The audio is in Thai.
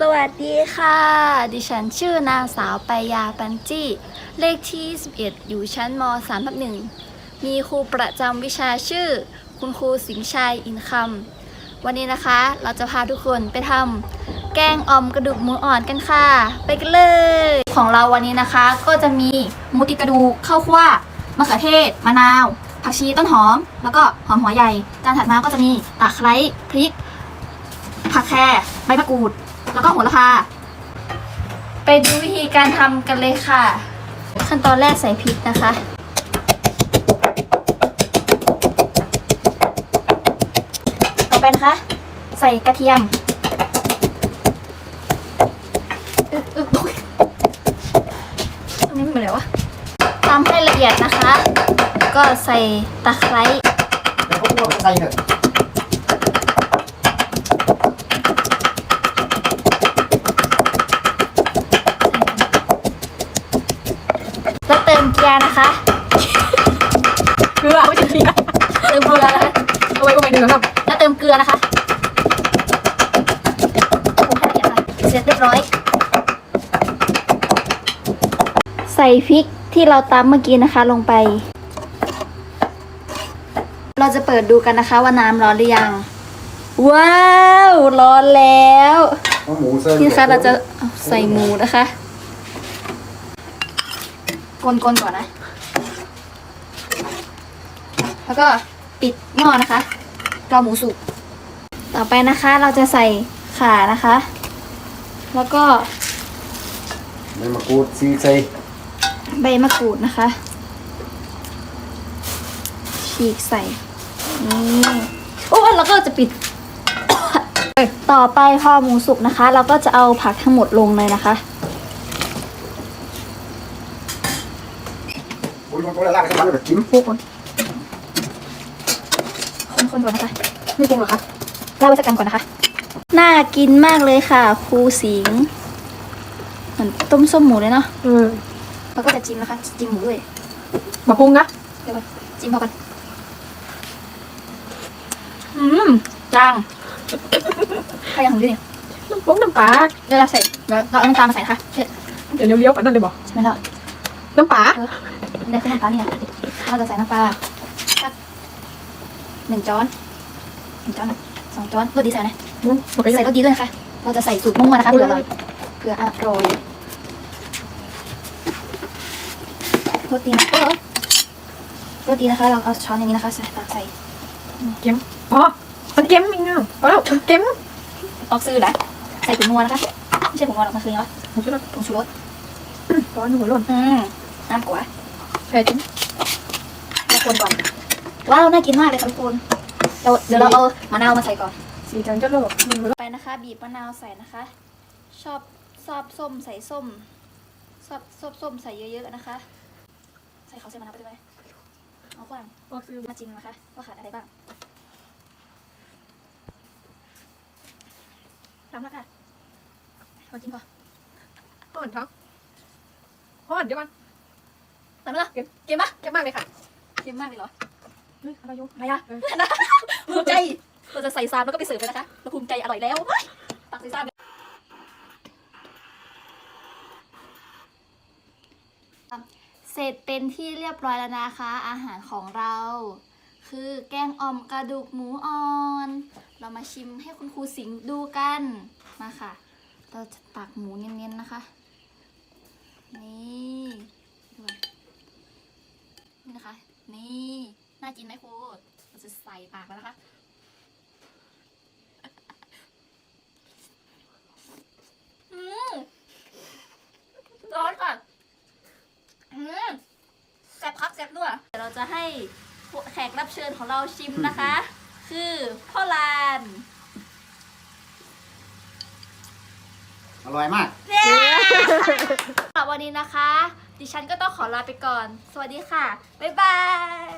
สวัสดีค่ะ ดิฉันชื่อนางสาวไปยาปันจี้ เลขที่ 11 อยู่ชั้นม3ทับหนึ่งมีครูประจำวิชาชื่อ คุณครูสิงชัยอินคำวันนี้นะคะ เราจะพาทุกคนไปทำแกงอ่อมกระดูกหมูอ่อนกันค่ะ ไปกันเลย ของเราวันนี้นะคะ ก็จะมีหมูติดกระดูกข้าวคั่วมะเขือเทศ มะนาว ผักชีต้นหอม แล้วก็หอมหัวใหญ่ จานถัดมาก็จะมีตะไคร้พริกผักแครใบมะกรูด แล้วก็โหระพา ไปดูวิธีการทำกันเลยค่ะ ขั้นตอนแรกใส่พริกนะคะ ต่อไปนะคะ ใส่กระเทียมอึ๊บอึ๊บอุ๊ยตรงนี้มันเป็นอะไรวะตำให้ละเอียดนะคะ ก็ใส่ตะไคร้แล้วก็พวกใส่เถอะ แล้วเติมเกลือนะคะเกลือไม่ใช่เกลือเติมเกลือนะคะเอาไว้ก็ไม่ถึงครับแล้วเติมเกลือนะคะเสร็จเรียบร้อย ใส่พริกที่เราตำเมื่อกี้นะคะลงไป เราจะเปิดดูกันนะคะว่าน้ำร้อนหรือยัง ว้าว ร้อนแล้วหมูเสิร์ฟนี่นะคะเราจะใส่หมูนะคะ นๆก่อนนะ แล้วก็ปิดหม้อนะคะรอหมูสุก ต่อไปนะคะเราจะใส่ข่านะคะ แล้วก็ไม่มากรูดซีใส่ใบมะกรูดนะคะ ฉีกใส่นี่โอ้แล้วก็จะปิด ต่อไปพอหมูสุกนะคะ เราก็จะเอาผักทั้งหมดลงเลยนะคะ อุ้ยมันก็ละลายกันมันแบบจิ้มผู้คนคนๆก่อนนะคะไม่ปรุงหรอคะเล่าไว้สักกันก่อนนะคะ น่ากินมากเลยค่ะ ครูสิงห์เหมือนต้มส้มหมูเลยเนาะเออแล้วก็จะจิ้มนะคะ จิ้มหมูด้วยมาปรุงนะเดี๋ยวก่อนจิ้มพอกันอืมจางใครยังถึงด้วยเนี่ยน้ำปรุงน้ำปลาเดี๋ยวเราใส่เดี๋ยวเราเอาน้ำตาลมาใส่นะคะเช็ดเดี๋ยวเลี้ยวๆปะนั่นเลยบอกใช่ไหมล่ะน้ำปลา เออ เดี๋ยวขึ้นน้ำตาลเนี่ยเราจะใส่น้ำปลาสักหนึ่งช้อนหนึ่งช้อนสองช้อนรสดีใส่ไหมอืมบอกไปใส่ใส่รสดีด้วยนะคะเราจะใส่สูตรมุ่งมานะคะเผื่ออร่อยเผื่ออร่อยรสดีนะเออรสดีนะคะ เราเอาช้อนอย่างนี้นะคะใส่ตักใส่เค็มพอมันเค็มอีกเนาะพอแล้วมันเค็มออกซื้อนะใส่ผงนัวนะคะไม่ใช่ผงนัวหรอกมันคือยังไงวะผมช่วยผงชูรสร้อนหัวร้อนอืมน้ำกว่า ใช่จริงเราคนก่อน ว้าว น่ากินมากเลยค่ะทุกคนเดี๋ยวเดี๋ยวเราเอามะนาวมาใส่ก่อน สีจังจะโลกมันหัวร้อนไปนะคะ บีบมะนาวใส่นะคะ ชอบชอบส้มใส่ส้มชอบชอบส้มใส่เยอะๆนะคะ ใส่เขาวใส่มะนาวไปด้วยไหมเอาขวางออกซื้อมาจิ้มนะคะว่าขาดอะไรบ้างทำแล้วค่ะเราจิ้มก่อนห่อนท้องห่อนเดี๋ยวมัน ทำแล้วเกมเกมปะเค็มมากเลยค่ะ เกมมากเลยเหรอเฮ้ยอะไรอยุ่อะไรอะเออภูมิใจเราจะใส่ซามแล้วก็ไปเสิร์ฟเลยนะคะเราภูมิใจอร่อยแล้วเฮ้ยตักใส่ซามเลยเสร็จเป็นที่เรียบร้อยแล้วนะคะ อาหารของเรา คือแกงอ่อมกระดูกหมูอ่อน เรามาชิมให้คุณครูสิงห์ดูกันมาค่ะ เราจะตักหมูเน้นๆนะคะ นี่ดูก่อนนี่นะคะ นี่ น่า กินไหมครูเราจะใส่ปากแล้วนะคะอืมร้อนก่อนอืมแซ่บคักแซ่บนัวเดี๋ยวเราจะให้ผู้แขกรับเชิญของเราชิมนะคะ คือพ่อลานอร่อยมากเย้วันนี้นะคะ ดิฉันก็ต้องขอลาไปก่อน สวัสดีค่ะ บ๊ายบาย